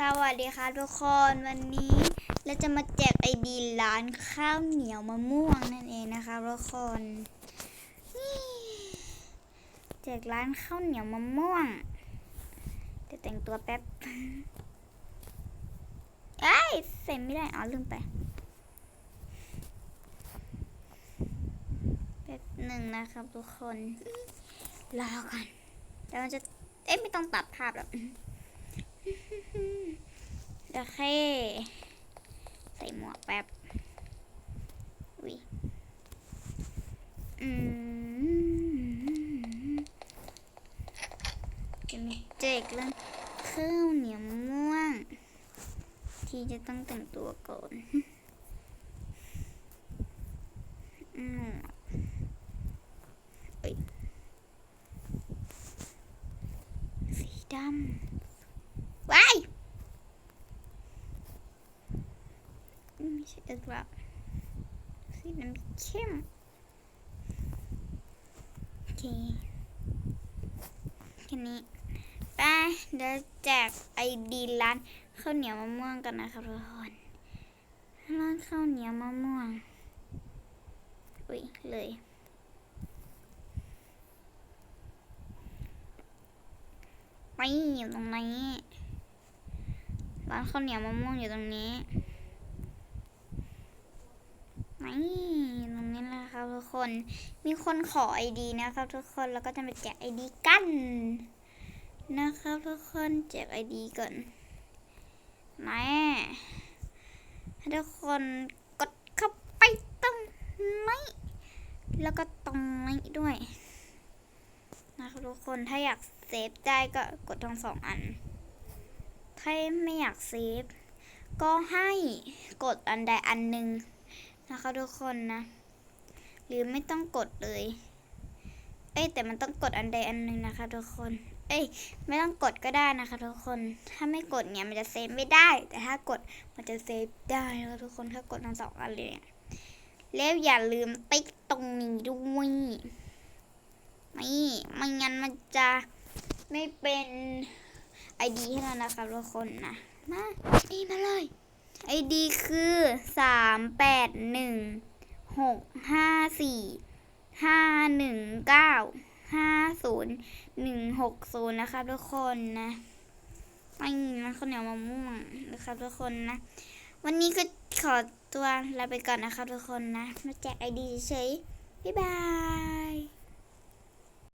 สวัสดีค่ะทุกคนวันนี้เราจะมาแจกไอดีร้านข้าวเหนียวมะม่วงนั่นเองนะคะทุกคนนี่แจกร้านข้าวเหนียวมะม่วงเดี๋ยวแต่งตัวแป๊บไอ้ใส่ไม่ได้อ๋อลืมไปแป๊บหนึ่งนะครับทุกคนรอก่อนเดี๋ยวจะเอ๊ะไม่ต้องตัดภาพแล้ว โอเค ใส่หมวกแป๊บอุ้ยอืมจะมีเจกเรื่องข้าวเหนียวม่วง ที่จะต้องแต่งตัวก่อนอืมเอ้ยสีดำ ว้าย ไม่ใช่เอกละสีน้ำเข้มโอเคแค่นี้ไปเดี๋ยวแจกไอดีร้านข้าวเหนียวมะม่วงกันนะครับทุกคนร้านข้าวเหนียวมะม่วงอุ้ยเลยไปอยู่ตรงนี้ร้านข้าวเหนียวมะม่วงอยู่ตรงนี้ นี่ตรงนี้แหละครับทุกคนมีคนขอไอดีนะครับทุกคนแล้วก็จะมาแจกไอดีกันนะครับทุกคนแจกไอดีก่อนมาให้ทุกคนกดเข้าไปตรงนี้แล้วก็ตรงนี้ด้วยนะครับทุกคนถ้าอยากเซฟได้ก็กดทั้งสองอัน ถ้าไม่อยากเซฟก็ให้กดอันใดอันหนึ่ง นะคะทุกคนนะ หรือไม่ต้องกดเลย เอ้ยแต่มันต้องกดอันใดอันหนึ่งนะคะทุกคน เอ้ยไม่ต้องกดก็ได้นะคะ ทุกคน ถ้าไม่กดเนี่ยมันจะเซฟไม่ได้ แต่ถ้ากดมันจะเซฟได้นะคะทุกคนถ้ากดทั้งสองอันเลยเนี่ยแล้วอย่าลืมติ๊กตรงนี้ด้วยนี่ไม่งั้นมันจะไม่เป็นไอดีให้เรานะคะทุกคนนะมานี่มาเลย ไอดีคือสามแปดหนึ่งหกห้าสี่ห้าหนึ่งเก้าห้าศูนย์หนึ่งหกศูนย์นะคะทุกคนนะไม่นะข้าวเหนียวมะม่วงนะคะทุกคนนะ วันนี้ก็ขอตัวลาไปก่อนนะคะทุกคนนะ มาแจกไอดีเฉยบ๊ายบาย